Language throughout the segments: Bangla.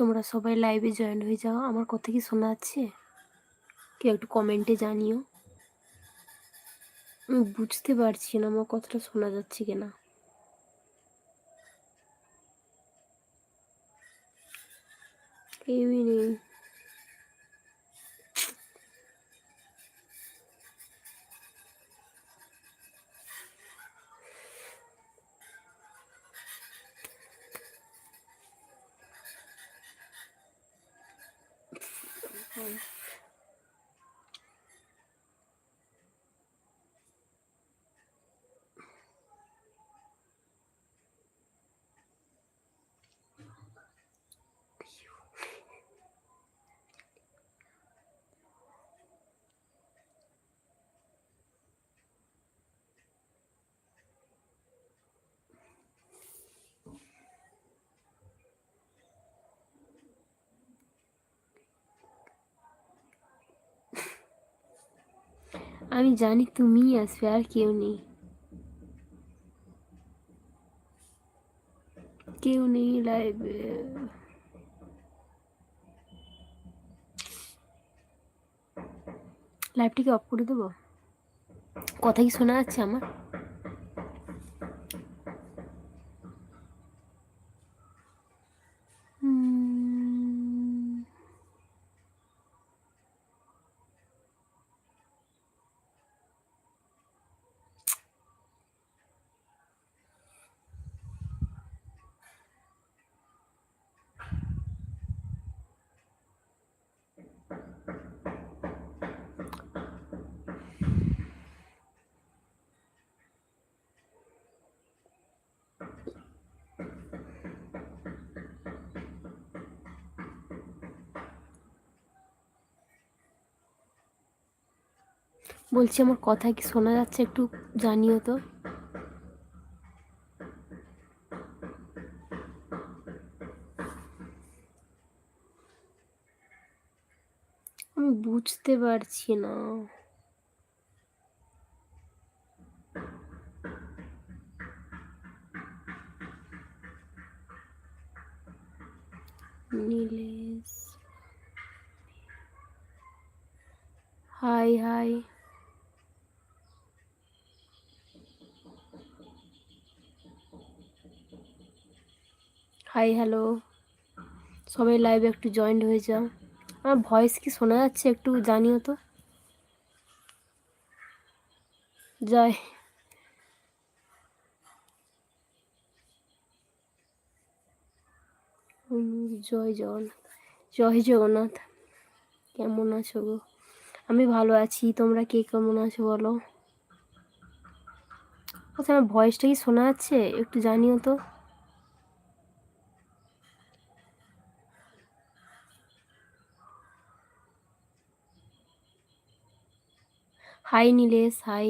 তোমরা সবাই লাইভে জয়েন হয়ে যাও। আমার কথা কি শোনা যাচ্ছে? কেউ একটু কমেন্টে জানিও। আমি বুঝতে পারছি না আমার কথাটা শোনা যাচ্ছে কিনা। কেউই নেই আমি জানি তুমি আসবে, আর কেউ নেই। কেউ নেই লাইভে লাইভটিকে অফ করে দেবো? কথা কি শোনা যাচ্ছে আমার? বলছি আমার কথা কি শোনা যাচ্ছে একটু জানিও তো। আমি বুঝতে পারছি না। Nilesh. Hi hi. Hi hello সবাই লাইভে একটু জয়েন্ট হয়ে যাও। আমার ভয়েস কি শোনা যাচ্ছে একটু জানিও তো? জয়। জয় জগন্নাথ। জয় জগন্নাথ। কেমন আছো গো? আমি ভালো আছি। তোমরা কে কেমন আছো বলো? আচ্ছা আমার ভয়েসটা কি শোনা যাচ্ছে? একটু জানিও তো। Hi Nilesh, hi.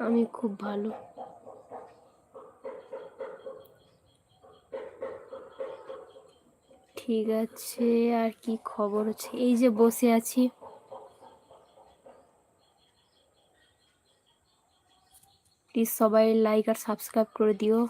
আমি খুব ভালো। ঠিক আছে, আর কি খবর হচ্ছে? এই যে বসে আছি। প্লিজ সবাই লাইক আর সাবস্ক্রাইব করে দিও।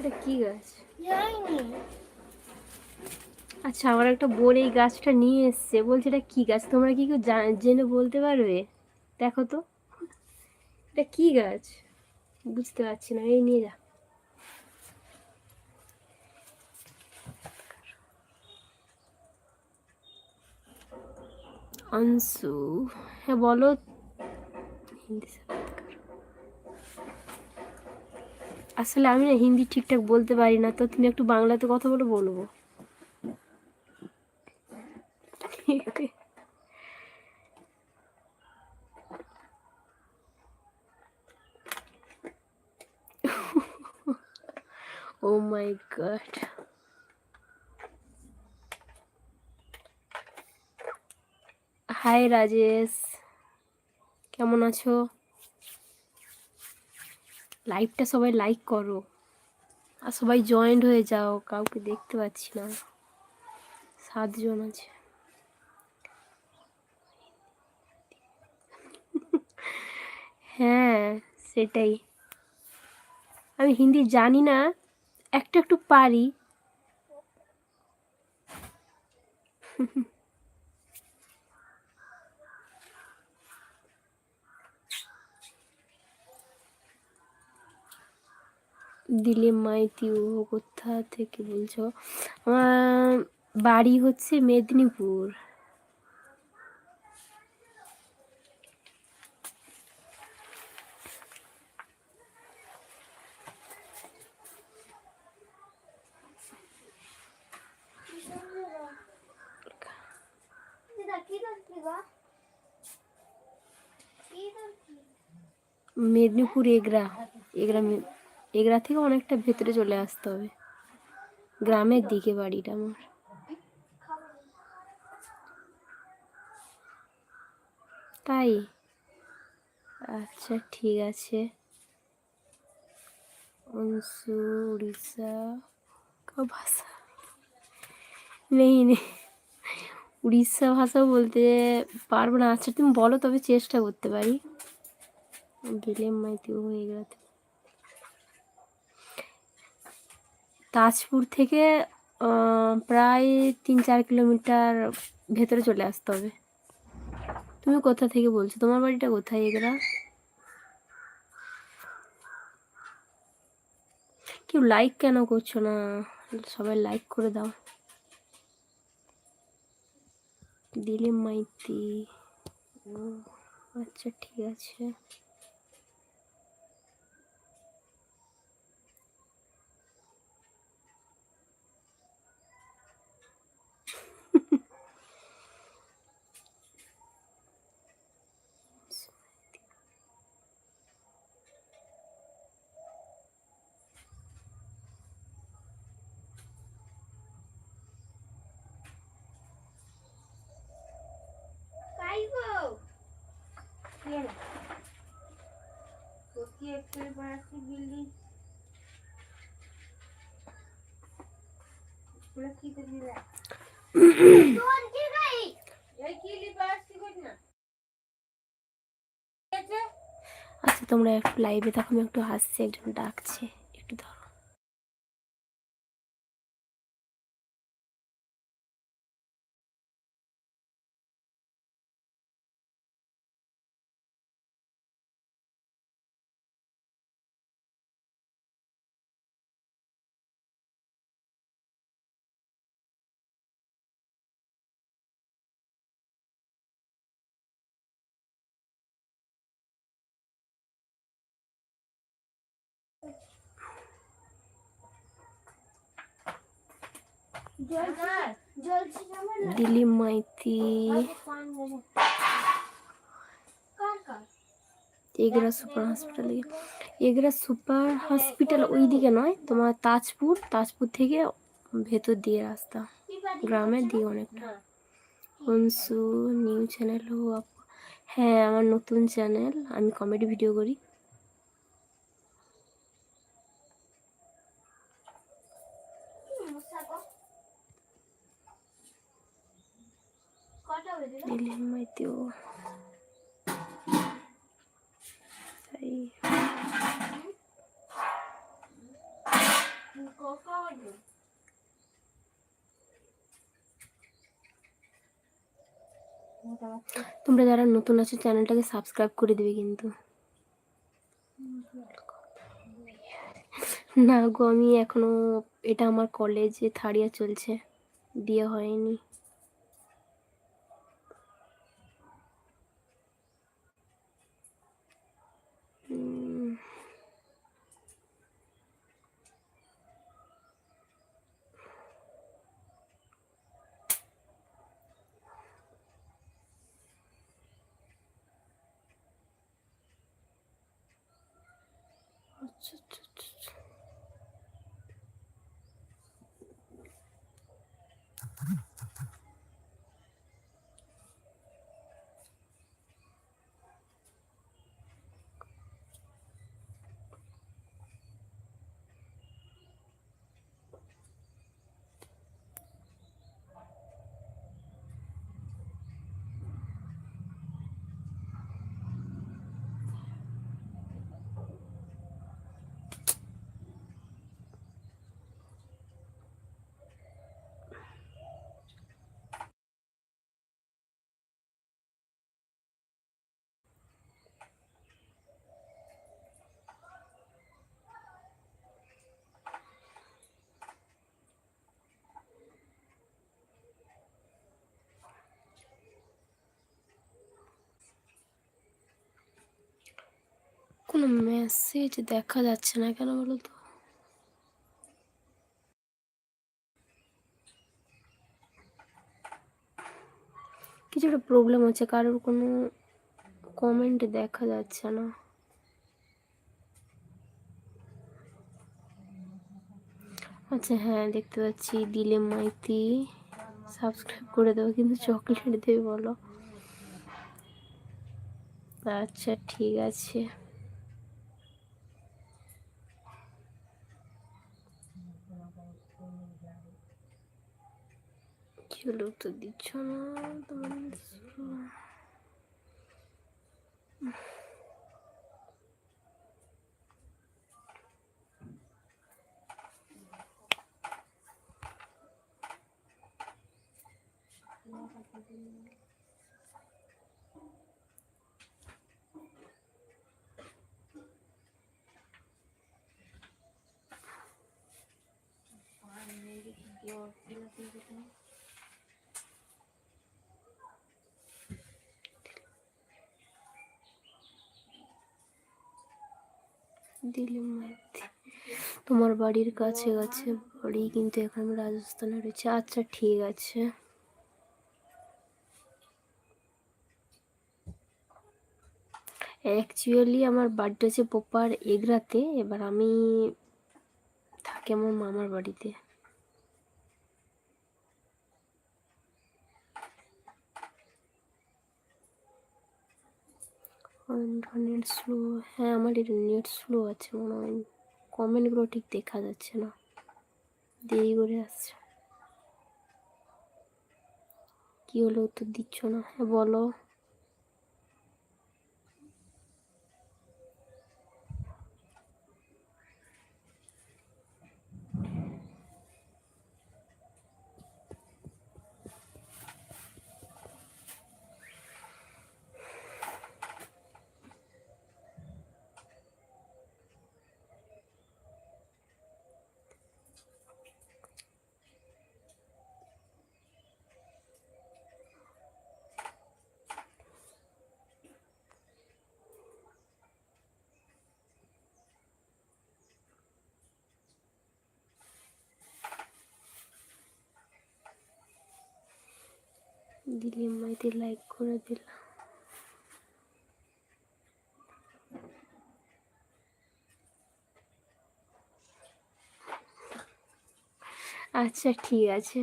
এটা কি গাছ? আচ্ছা আমার একটা বোন এই গাছটা নিয়ে এসছে। বলছে এটা কি গাছ? তোমরা কি কেউ জেনে বলতে পারবে? দেখো তো। এটা কি গাছ? বুঝতে পারছি না। এই নিয়ে যা। অংশু হ্যাঁ বলো। হিন্দি আসলে আমি না হিন্দি ঠিকঠাক বলতে পারি না, তো তুমি একটু বাংলাতে কথা বলে বলব। Oh my god hi Rajesh কেমন আছো? লাইভটা সবাই লাইক করো। আর সবাই জয়েন্ট হয়ে যাও, কাউকে দেখতে পাচ্ছি না। সাতজন আছে। হ্যাঁ সেটাই। আমি হিন্দি জানি না, একটু একটু পারি। দিলীপ মাইতি ও কোথা থেকে বলছো? আমার বাড়ি হচ্ছে মেদিনীপুর। মেদিনীপুর এগরা এগরা এগড়া থেকে অনেকটা ভেতরে চলে আসতে হবে। গ্রামের দিকে বাড়িটা আমার। তাই? আচ্ছা ঠিক আছে। অংশু উড়িষ্যা কা ভাষা নেই নেই। উড়িষ্যা ভাষা বলতে পারব না। আচ্ছা তুমি বলো, তবে চেষ্টা করতে পারি। গেলে মাইতি হয়ে গেলাতে তাজপুর থেকে প্রায় তিন চার কিলোমিটার ভেতরে চলে আসতে হবে। তুমি কোথা থেকে বলছো? তোমার বাড়িটা কোথায় এগুলা কেউ লাইক কেন করছ না? সবাই লাইক করে দাও। দিলীপ মাইতি। ও আচ্ছা ঠিক আছে। আচ্ছা তোমরা একটু লাইভে থাকো একটু হাসছে একজন ডাকছে একটু ধরো Dilip Maiti. Egra super hospital Egra super hospital ওই দিকে নয়, তোমার তাজপুর। তাজপুর থেকে ভেতর দিয়ে রাস্তা। গ্রামের দিকে অনেকটা। অংশু নিউ চ্যানেল হো হ্যাঁ আমার নতুন চ্যানেল আমি কমেডি ভিডিও করি। তোমরা যারা নতুন আছো, চ্যানেলটাকে সাবস্ক্রাইব করে দিবে কিন্তু। না গো, আমি এখনও, এটা আমার কলেজে থার্ড ইয়ার চলছে। বিয়ে হয়নি। 这这 কোনো মেসেজ দেখা যাচ্ছে না কেন বলো তো? কিছু একটা প্রবলেম হচ্ছে কারোর কোনো কমেন্ট দেখা যাচ্ছে না। আচ্ছা হ্যাঁ দেখতে পাচ্ছি, দিলে মাইতি সাবস্ক্রাইব করে দেবো কিন্তু চকলেট দেবে বলো। আচ্ছা ঠিক আছে। কি লোক তো দিচ্ছ না তোমার দিলে তোমার বাড়ির কাছে কাছে বাড়ি, কিন্তু এখন রাজস্থানে রয়েছে। আচ্ছা ঠিক আছে। অ্যাকচুয়ালি আমার বাড়িটা হচ্ছে পোপার এগরাতে। এবার আমি থাকি আমার মামার বাড়িতে। নেট স্লো হ্যাঁ আমার নেট স্লো আছে মনে হয়। কমেন্টগুলো ঠিক দেখা যাচ্ছে না। দেরি করে আসছে। কী হলো উত্তর দিচ্ছ না? হ্যাঁ বলো। দিলিম মাইতে লাইক করে দিলাম। আচ্ছা ঠিক আছে।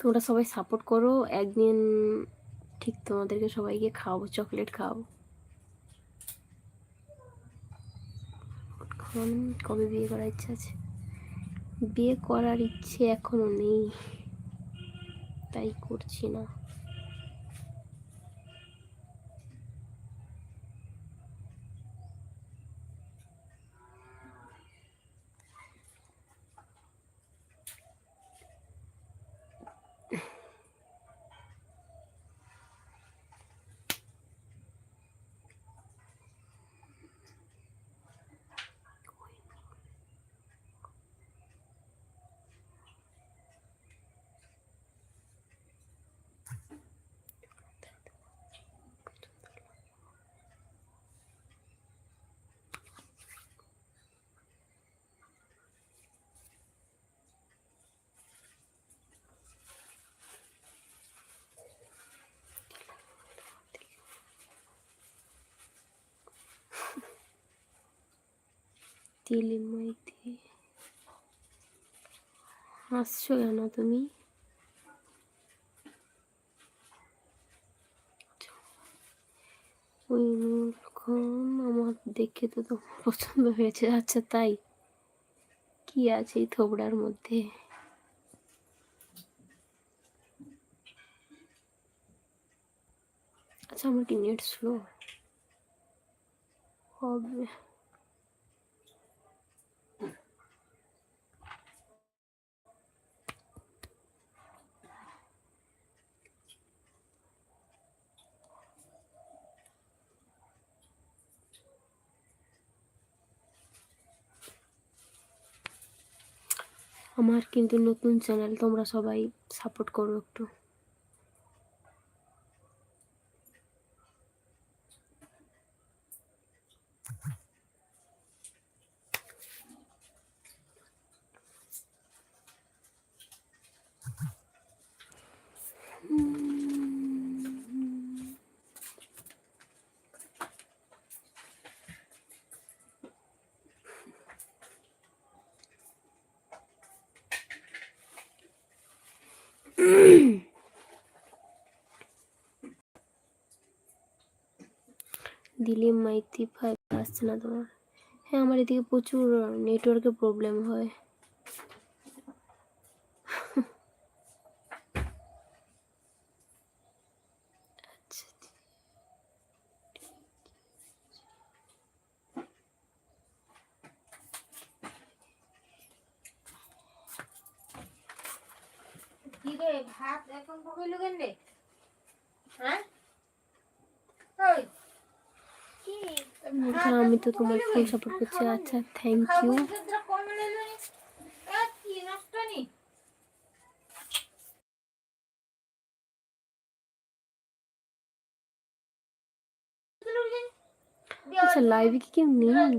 তোমরা সবাই সাপোর্ট করো একদিন ঠিক তোমাদেরকে সবাইকে খাওয়াবো চকলেট খাওয়াবো। কবে বিয়ে করার ইচ্ছা আছে? বিয়ে করার ইচ্ছে এখনও নেই। তাই করছি না। দিলীপ মাইতি। হাসছো কেন তুমি? খান আমার দেখে তো তোমার পছন্দ হয়েছে। আচ্ছা তাই। কি আছে এই থোবড়ার মধ্যে? আচ্ছা আমার কি নেট স্লো হবে। আমার কিন্তু নতুন চ্যানেল তোমরা সবাই সাপোর্ট করো একটু। দিলীপ মাইতি ফাইভ আসছে না তোমার? হ্যাঁ আমার এদিকে প্রচুর নেটওয়ার্কের প্রবলেম হয় আচ্ছা কি রে ভাত এখন পকাইলো কেন রে হ্যাঁ ওই কি বলছে, আমি তো তোমার ফুল সাপোর্ট করছি। আচ্ছা থ্যাংক ইউ আচ্ছা লাইভে কি কেউ নেই?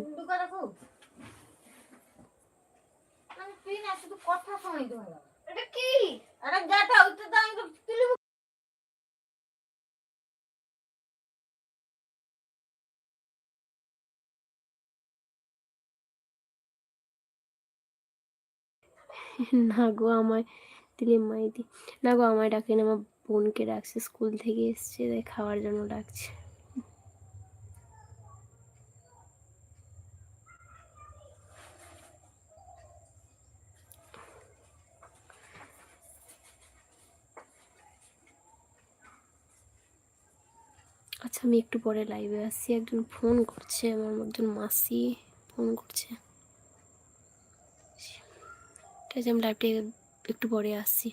কথা শোনাই তো এটা কি? আরে গাটা ওইটা তো আমি না গো, আমায় দিলীপ মাইতি না গো, আমায় ডাকেন আমার বোনকে ডাকছে, স্কুল থেকে এসছে, তাই খাওয়ার জন্য ডাকছে। আচ্ছা আমি একটু পরে লাইভে আসছি। একজন ফোন করছে, আমার একজন মাসি ফোন করছে। আছে আমি লাইভটা একটু পরে আসছি।